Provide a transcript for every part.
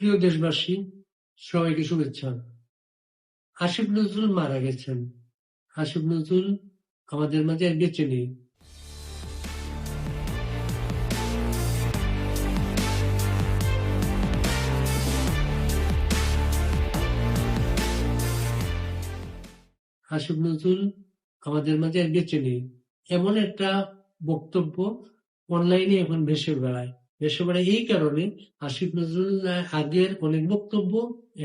প্রিয় দেশবাসী, সবাইকে শুভেচ্ছা। আসিফ নজরুল মারা গেছেন। আসিফ নজরুল আমাদের মাঝে আর বেঁচে নেই। আসিফ নজরুল আমাদের মাঝে আর বেঁচে নেই। এমন একটা বক্তব্য অনলাইনে এখন ভেসে বেড়ায়। ভেসে এই কারণে আসিফ নজরুল আগের অনেক বক্তব্য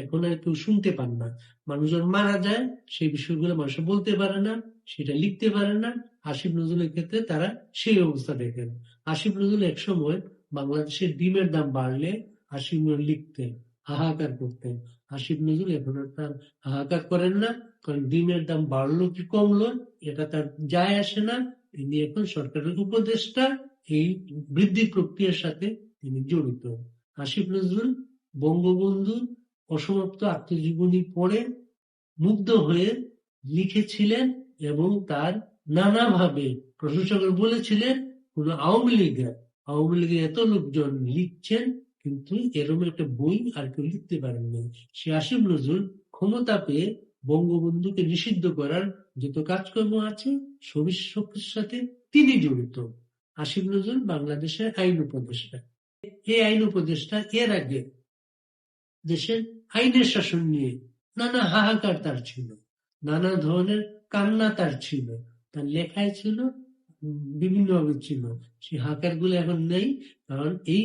এখন আর কেউ শুনতে পান না। মানুষজন মারা যায়, সেই বিষয়গুলো মানুষ বলতে পারে না, সেটা লিখতে পারে না। আসিফ নজরুলের ক্ষেত্রে তারা সেই অবস্থা দেখেন। আসিফ নজরুল এক সময় বাংলাদেশের ডিমের দাম বাড়লে আসিফ নজরুল লিখতেন, হাহাকার করতেন। আসিফ নজরুল এখন তার হাহাকার করেন না, কারণ ডিমের দাম বাড়লো কি কমলো, এটা তার যায় আসে না। তিনি এখন সরকারের উপদেষ্টা। এই বৃদ্ধি প্রক্রিয়ার সাথে তিনি জড়িত। আসিফ নজরুল বঙ্গবন্ধু অসমাপ্ত আত্মজীবনী পড়ে মুগ্ধ হয়ে লিখেছিলেন এবং তার নানাভাবে প্রশংসকের বলেছিলেন, কোন আওয়ামী লীগের আওয়ামী লীগের এত লোকজন লিখছেন, কিন্তু এরকম একটা বই আর কেউ লিখতে পারেননি সে আসিফ নজরুল ক্ষমতা পেয়ে বঙ্গবন্ধুকে নিষিদ্ধ করার যত কাজকর্ম আছে সবির সাথে তিনি জড়িত। আসিফ নজরুল বাংলাদেশের আইন উপদেষ্টা। এই আইন উপদেষ্টা এর আগে দেশের আইনের শাসন নিয়ে নানা হাহাকার তার ছিল, নানা ধরনের কান্না তার ছিল, তার লেখায় ছিল বিভিন্ন ভাবে ছিল। সেই হাহাকারগুলো এখন নেই, কারণ এই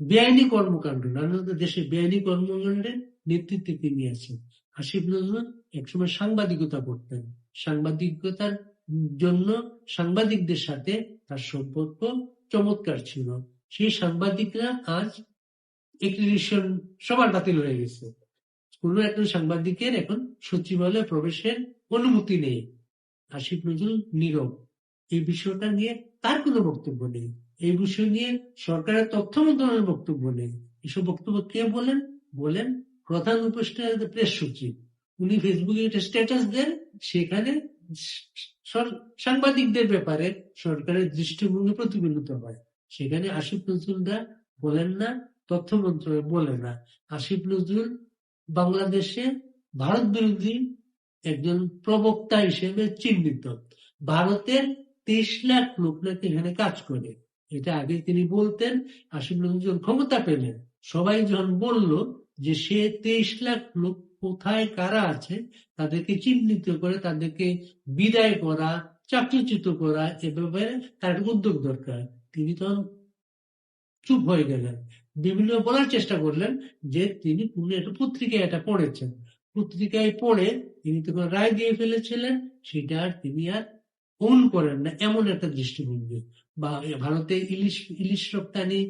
বেআইনি কর্মকাণ্ড, নানা দেশে বেআইনি কর্মকাণ্ডের নেতৃত্বে তিনি আছেন আসিফ নজরুল একসময় সাংবাদিকতা করতেন। সাংবাদিকতার জন্য সাংবাদিকদের সাথে তার সম্পর্ক চমৎকার ছিল। সেই সাংবাদিকরা আজ এক্রিডিশন সবার বাতিল হয়ে গেছে। কোন একজন সাংবাদিকের এখন সচিবালয়ে প্রবেশের অনুমতি নেই। আশিফ নজরুল নীরব। এই বিষয়টা নিয়ে তার কোনো বক্তব্য নেই। এই বিষয় নিয়ে সরকারের তথ্য মন্ত্রণালয়ের বক্তব্য নেই। এসব বক্তব্য কে বলেন? বলেন প্রধান উপদেষ্টা প্রেস সচিব। উনি ফেসবুকে একটা স্ট্যাটাস দেন, সেখানে সাংবাদিকদের ব্যাপারে সরকারের দৃষ্টিভঙ্গি প্রতিফলিত হয়। সেখানে আসিফ নজরুলরা বলেন না, তথ্য মন্ত্রণালয় বলে না। আসিফ নজরুল বাংলাদেশে ভারত বিরোধী একজন প্রবক্তা হিসেবে চিহ্নিত। ভারতের তেইশ লাখ লোক নাকি এখানে কাজ করে। এটা আগে তিনি বলতেন, আসিফ নজরুল ক্ষমতা পেলেন সবাই যখন বলল যে সে তেইশ লাখ লোক কোথায় কারা আছে, তাদেরকে চিহ্নিত করে, তাদেরকে বিদায় করা, চাকরিচ্যুত করা এ ব্যাপারে তার উদ্যোগ দরকার। তিনি তখন চুপ হয়ে গেলেন। বিভিন্ন বলার চেষ্টা করলেন যে তিনি কোন একটা পত্রিকায় এটা পড়েছেন। পত্রিকায় পড়ে তিনি তখন রায় দিয়ে ফেলেছিলেন, সেটা আর তিনি আর ওন করেন না, এমন একটা দৃষ্টিভঙ্গি। বা ভারতে ইলিশ ইলিশ রপ্তানি,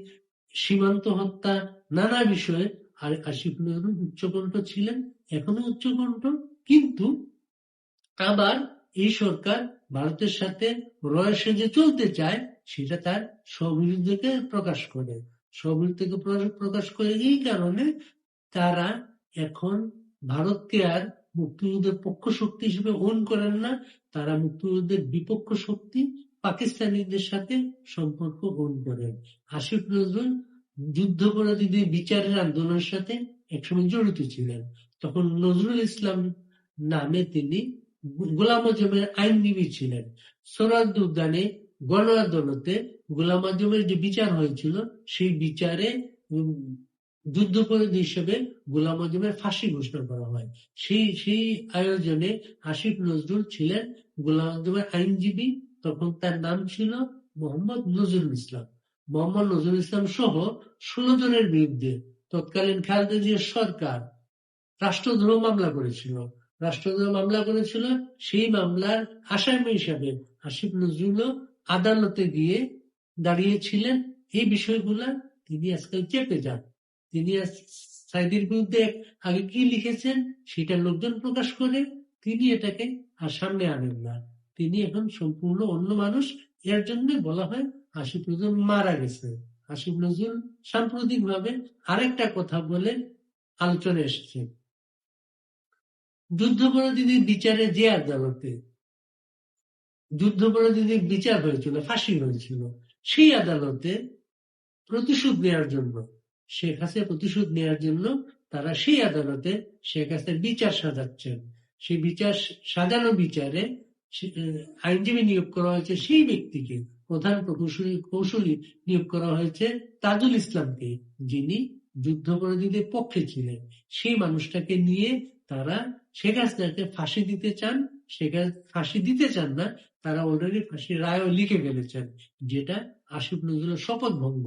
সীমান্ত হত্যা, নানা বিষয়ে আর আসিফ নজরুল উচ্চকণ্ঠ ছিলেন। এখনও উচ্চকণ্ঠ কিন্তু আবার এই সরকার ভারতের সাথে রয়েসে যে চলতে চায়, সেটা তার স্ববিরুদ্ধকে প্রকাশ করে। স্ববিরুদ্ধকে প্রকাশ করে এই কারণে তারা এখন ভারতকে আর মুক্তিযুদ্ধের পক্ষ শক্তি হিসেবে ওন করেন না, তারা মুক্তিযুদ্ধের বিপক্ষ শক্তি পাকিস্তানিদের সাথে সম্পর্ক ওন করেন। আসিফ নজরুল যুদ্ধাপরাধীদের বিচারের আন্দোলনের সাথে একসময় জড়িত ছিলেন। তখন নজরুল ইসলাম নামে তিনি গোলাম আজমের আইনজীবী ছিলেন। সোরাদ উদ্যানে গণ আদালতে গোলাম আজমের যে বিচার হয়েছিল, সেই বিচারে যুদ্ধপরাধী হিসেবে গোলাম আজমের ফাঁসি ঘোষণা করা হয়। সেই সেই আয়োজনে আসিফ নজরুল ছিলেন গোলাম আজমের আইনজীবী। তখন তার নাম ছিল মোহাম্মদ নজরুল ইসলাম। মোহাম্মদ নজরুল ইসলাম সহ ষোলো জনের বিরুদ্ধে তৎকালীন খালেদা জিয়ার সরকার রাষ্ট্রদ্রোহ মামলা করেছিল। রাষ্ট্রদ্রোহ মামলা করেছিল, সেই মামলার আসামি হিসাবে আসিফ নজরুল আদালতে গিয়ে দাঁড়িয়েছিলেন। এই বিষয়গুলা তিনি আজকাল চেপে যান। তিনি সাইদির বিরুদ্ধে আগে কি লিখেছেন সেটা লোকজন প্রকাশ করে তিনি এটাকে আর সামনে আনেন না। তিনি এখন সম্পূর্ণ অন্য মানুষ, এর জন্য বলা হয় আসিফ নজরুল মারা গেছে। আসিফ নজরুল সাম্প্রতিক ভাবে আরেকটা কথা বলে আলোচনা এসেছে যুদ্ধাপরাধীদের বিচারে যে আদালতে যুদ্ধাপরাধীদের বিচার হয়েছিল, ফাঁসি হয়েছিল, সেই আদালতে প্রতিশোধ নেওয়ার জন্য, শেখ হাসিনা প্রতিশোধ নেওয়ার জন্য তারা সেই আদালতে শেখ হাসিনার বিচার সাজাচ্ছেন। সেই বিচার সাজানো বিচারে আইনজীবী নিয়োগ করা হয়েছে সেই ব্যক্তিকে, প্রধান প্রকৌশলী, কৌশলী নিয়োগ করা হয়েছে তাজুল ইসলামকে, যিনি যুদ্ধপরাধীদের পক্ষে ছিলেন। সেই মানুষটাকে নিয়ে তারা শেখ হাসিনাকে ফাঁসি দিতে চান শেখ ফাঁসি দিতে চান না, তারা অলরেডি ফাঁসির রায়ও লিখে ফেলেছেন, যেটা আসিফ নজরুলের শপথ ভঙ্গ।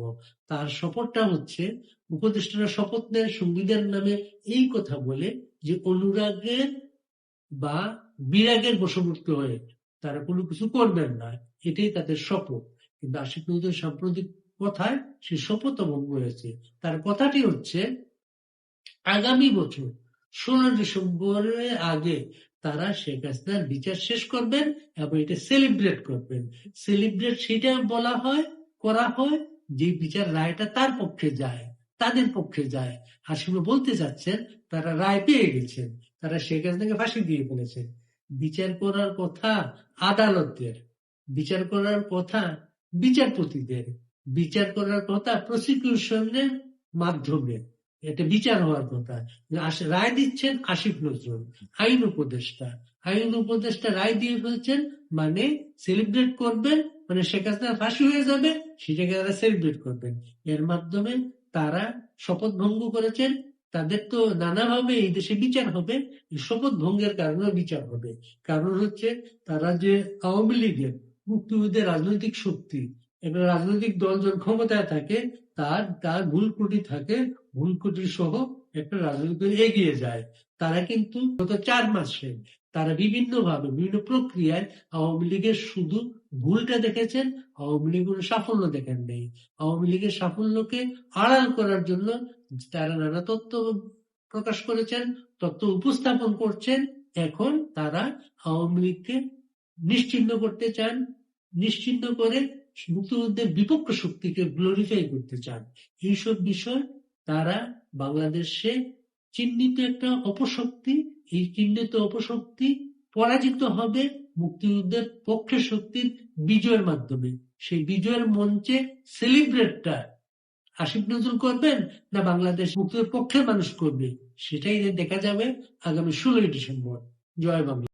তার শপথটা হচ্ছে, উপদেষ্টারা শপথ নেন সংবিধান নামে এই কথা বলে যে অনুরাগের বা বিরাগের বশবর্তী হয়ে তারা কোনো কিছু করবেন না, এটাই তাদের শপথ। কিন্তু আশিক নজরুলের সাম্প্রতিক কথায় সে শপথ ভঙ্গ হয়েছে। তার কথাটি হচ্ছে, আগামী বছর ষোলো ডিসেম্বরের আগে তারা শেখ হাসিনার বিচার শেষ করবেন এবং এটা সেলিব্রেট করবেন। সেলিব্রেট সেটা বলা হয়, করা হয়, যে বিচার রায়টা তার পক্ষে যায়, তাদের পক্ষে যায়। হাসিমা বলতে চাচ্ছেন, তারা রায় পেয়ে গেছেন, তারা শেখ হাসিনাকে ফাঁসি দিয়ে ফেলেছেন। বিচার করার কথা আদালতের বিচার করার কথা বিচারপতিদের, বিচার করার কথা প্রসিকিউশনের মাধ্যমে। এটা বিচার হওয়ার কথা। রায় দিচ্ছেন আসিফ নজরুল, আইন উপদেষ্টা। আইন উপদেষ্টা রায় দিয়ে ফেলছেন মানে সেলিব্রেট করবেন মানে শেখ হাসিনা ফাঁসি হয়ে যাবে সেটাকে তারা সেলিব্রেট করবেন। এর মাধ্যমে তারা শপথ ভঙ্গ করেছেন। তাদের তো নানাভাবে এই দেশে বিচার হবে। শপথ ভঙ্গের কারণে বিচার হবে। কারণ হচ্ছে তারা যে আওয়ামী লীগের মুক্তিযুদ্ধের রাজনৈতিক শক্তি একটা রাজনৈতিক দল যখন ক্ষমতায় থাকে, তার তার ভুল ত্রুটি থাকে ভুল ত্রুটি সহ একটা রাজনৈতিক দল এগিয়ে যায়। তারা কিন্তু গত চার মাসে তারা বিভিন্ন ভাবে বিভিন্ন প্রক্রিয়ায় আওয়ামী লীগের শুধু ভুলটা দেখেছেন, আওয়ামী লীগ সাফল্য দেখেন নেই। আওয়ামী লীগের সাফল্যকে আড়াল করার জন্য তারা নানা তথ্য প্রকাশ করেছেন তথ্য উপস্থাপন করছেন। এখন তারা আওয়ামী লীগকে নিশ্চিহ্ন করতে চান নিশ্চিহ্ন করে মুক্তিযুদ্ধের বিপক্ষ শক্তিকে গ্লোরিফাই করতে চান। এইসব বিষয় তারা বাংলাদেশে চিহ্নিত একটা অপশক্তি, এই চিহ্নিত অপশক্তি পরাজিত হবে মুক্তিযুদ্ধের পক্ষে শক্তির বিজয়ের মাধ্যমে। সেই বিজয়ের মঞ্চে সেলিব্রেটটা আসিফ নজরুল করবেন না বাংলাদেশ মুক্তির পক্ষের মানুষ করবে? সেটাই দেখা যাবে আগামী ষোলোই ডিসেম্বর। জয় বাংলা।